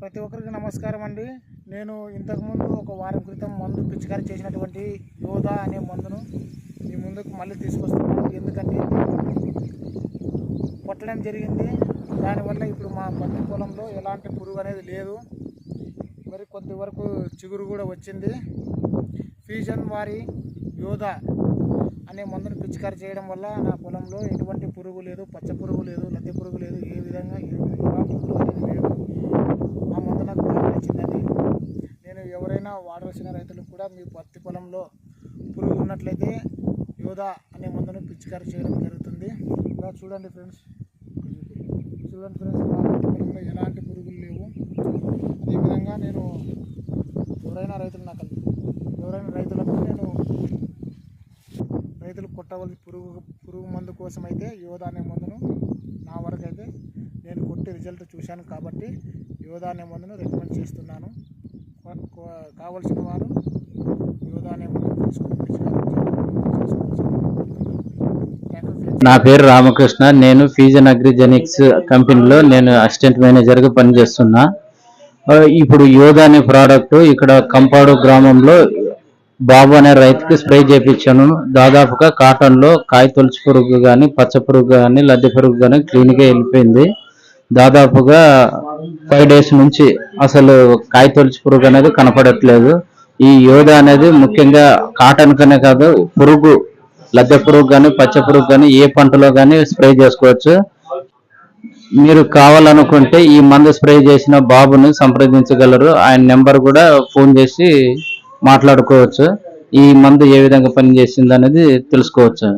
ప్రతి ఒక్కరికి నమస్కారం అండి. నేను ఇంతకుముందు ఒక వారం క్రితం మందు పిచికారీ చేసినటువంటి యోధా అనే మందును మీ ముందుకు మళ్ళీ తీసుకొస్తున్నాను. ఎందుకంటే కొట్టడం జరిగింది. దానివల్ల ఇప్పుడు మా పత్తి పొలంలో ఎలాంటి పురుగు అనేది లేదు. మరి కొంతవరకు చిగురు కూడా వచ్చింది. ఫీజన్ వారి యోధా అనే మందును పిచికారీ చేయడం వల్ల నా పొలంలో ఎటువంటి పురుగు లేదు పచ్చ పురుగు లేదు లద్దె పురుగు లేదు ఏ విధంగా ఏ- ఎలాంటి పురుగు అనేది లేదు ఆ మందు నాకు బాగా నచ్చిందండి నేను ఎవరైనా వాడవలసిన రైతులకు కూడా మీ పత్తి పొలంలో పురుగు ఉన్నట్లయితే యోధా అనే మందును పిచికారి చేయడం జరుగుతుంది. ఇలా చూడండి ఫ్రెండ్స్. చూడండి ఫ్రెండ్స్ పొలంలో ఎలాంటి పురుగులు లేవు. అదేవిధంగా నేను ఎవరైనా రైతులు నాకు ఎవరైనా రైతులకు నేను రైతులు కొట్టవలసి పురుగు పురుగు మందు కోసం అయితే యోధా అనే మందును నా వరకు అయితే నేను కొట్టి రిజల్ట్ చూశాను కాబట్టి యోధా అనే మందును రికమెండ్ చేస్తున్నాను. కావలసిన వారు నా పేరు రామకృష్ణ. నేను ఫీజన్ అగ్రిజెనిక్స్ కంపెనీలో నేను అసిస్టెంట్ మేనేజర్గా పనిచేస్తున్నా. ఇప్పుడు యోధ అనే ప్రోడక్ట్ ఇక్కడ కంపాడు గ్రామంలో బాబు అనే రైతుకి స్ప్రే చేయించాను దాదాపుగా కాటన్లో కాయ తొలుచు పురుగు కానీ పచ్చ పురుగు కానీ లద్దె పురుగు కానీ క్లీన్గా వెళ్ళిపోయింది. దాదాపుగా ఫైవ్ డేస్ నుంచి అసలు కాయ తొలుచు పురుగు అనేది కనపడట్లేదు. ఈ యోధ అనేది ముఖ్యంగా కాటన్ కనే కాదు పురుగు లద్దె పురుగు కానీ పచ్చ పురుగు కానీ ఏ పంటలో కానీ స్ప్రే చేసుకోవచ్చు. మీరు కావాలనుకుంటే ఈ మందు స్ప్రే చేసిన బాబుని సంప్రదించగలరు. ఆయన నెంబర్ కూడా ఫోన్ చేసి మాట్లాడుకోవచ్చు. ఈ మందు ఏ విధంగా పనిచేసింది అనేది తెలుసుకోవచ్చు.